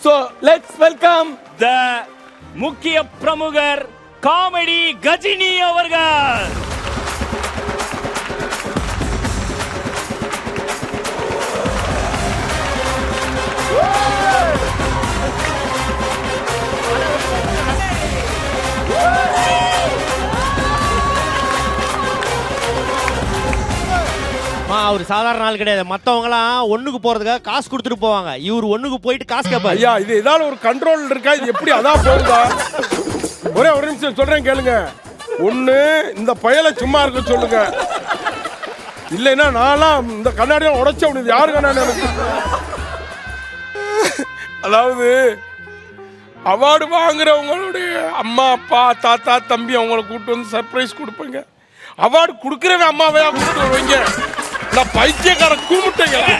So let's welcome the முக்கிய பிரமுகர் comedy Ghajini அவர்கள் மா அவர் சாதாரண ஆள் கிடையாது. மத்தவங்கலாம் ஒண்ணுக்கு போறதுக்காக காசு கொடுத்துட்டு போவாங்க. இவர் ஒண்ணுக்கு போயிட்டு காசு கேட்பாரு ஐயா இது ஏதாவது ஒரு கண்ட்ரோல் இருக்கா? இது எப்படி அதான் போகுதா? ஒரே ஒரு நிமிஷம் சொல்றேன் கேளுங்க. ஒண்ணு இந்த பயலை சும்மா இருக்க சொல்லுங்க. இல்லைன்னா நான்லாம் இந்த கண்ணாடியை உடைச்ச முடியுது யாரு கண்ணாடி எனக்கு? அதாவது அவார்டு வாங்குறவங்களுடைய அம்மா அப்பா தாத்தா தம்பி அவங்கள கூப்பிட்டு வந்து சர்ப்ரைஸ் கொடுப்பேங்க. அவார்டு கொடுக்குறவன் அம்மாவையா கூப்பிட்டு வருவீங்க. నా పైత్యకారం కూముట్టే కదా?